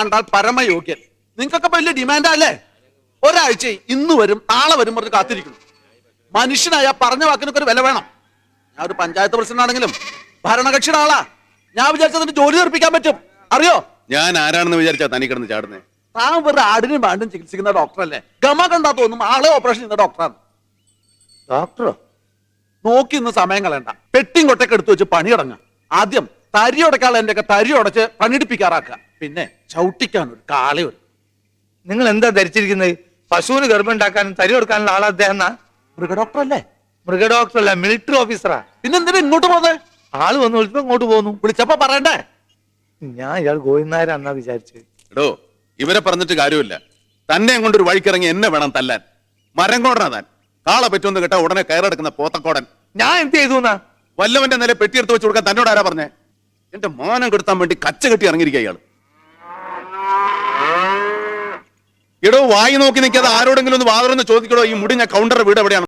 കണ്ടാൽ പരമയോഗ്യൻ. നിങ്ങൾക്കൊക്കെ വലിയ ഡിമാൻഡാ അല്ലേ? ഒരാഴ്ച ഇന്ന് വരും നാളെ വരും പറഞ്ഞ് കാത്തിരിക്കുന്നു. മനുഷ്യനായ പറഞ്ഞ വാക്കിനൊക്കെ ഒരു വില വേണം. ഞാൻ ഒരു പഞ്ചായത്ത് പ്രസിഡന്റ് ആണെങ്കിലും ഭരണകക്ഷിയുടെ ആളാ. ഞാൻ വിചാരിച്ചതിന് ജോലി തീർപ്പിക്കാൻ പറ്റും. അറിയോ? ഞാൻ ആരാണെന്ന് വിചാരിച്ചാ തനി കിടന്ന് ചാടുന്നേ. താൻ വെറുതെ ആടിനും പാണ്ടും ചികിത്സിക്കുന്ന ഡോക്ടറല്ലേ? ഗമ കണ്ടാ തോന്നും ആളെ ഓപ്പറേഷൻ ചെയ്യുന്ന ഡോക്ടറാണ്. ഡോക്ടറോ? നോക്കി ഇന്ന് സമയം കളയണ്ട. പെട്ടിയും കൊട്ടൊക്കെ എടുത്തു വെച്ച് പണി തുടങ്ങാം ആദ്യം തരി ഉടക്കാനുള്ള എന്റെ ഒക്കെ തരി ഉടച്ച് പണിയെടുപ്പിക്കാറാക്കുക. പിന്നെ ചവിട്ടിക്കാൻ ഒരു കാളി ഒരു നിങ്ങൾ എന്താ ധരിച്ചിരിക്കുന്നത്? പശുവിന് ഗർഭം ഉണ്ടാക്കാനും തരി കൊടുക്കാനുള്ള ആളാ അദ്ദേഹം എന്നാ? മൃഗ ഡോക്ടർ അല്ലേ മൃഗ ഡോക്ടറല്ല മിലിറ്ററി ഓഫീസറാ. പിന്നെന്തിനാ ഇങ്ങോട്ട് പോന്നെ ആൾ വന്ന് വിളിച്ചപ്പോ ഇങ്ങോട്ട് പോന്നു. വിളിച്ചപ്പോ പറയണ്ടേ? ഞാൻ ഇയാൾ ഗോവിന്ദനായരാന്നാ വിചാരിച്ചത് എടോ ഇവരെ പറഞ്ഞിട്ട് കാര്യമില്ല. തന്നെ കൊണ്ടൊരു വഴിക്കിറങ്ങി എന്നെ വേണം തല്ലാൻ. മരം കോടനാ താൻ. കാളെ പറ്റുമെന്ന് കേട്ടാ ഉടനെ കയറെടുക്കുന്ന പോത്തക്കോടൻ. ഞാൻ എന്ത് ചെയ്തു എന്നാ? വല്ലവന്റെ നില പെട്ടിയെടുത്ത് വെച്ച് കൊടുക്കാൻ തന്നോട് ആരാ പറഞ്ഞേ? എന്റെ മാനം കെടുത്താൻ വേണ്ടി കച്ച കെട്ടി ഇറങ്ങിയിരിക്കുക അയാൾ എടോ വായി നോക്കി നിൽക്കാതെ ആരോടെങ്കിലും ഒന്ന് വാതറൊന്ന് ചോദിക്കടോ ഈ മുടിഞ്ഞ കൗണ്ടർ വീട് എവിടെയാണ്?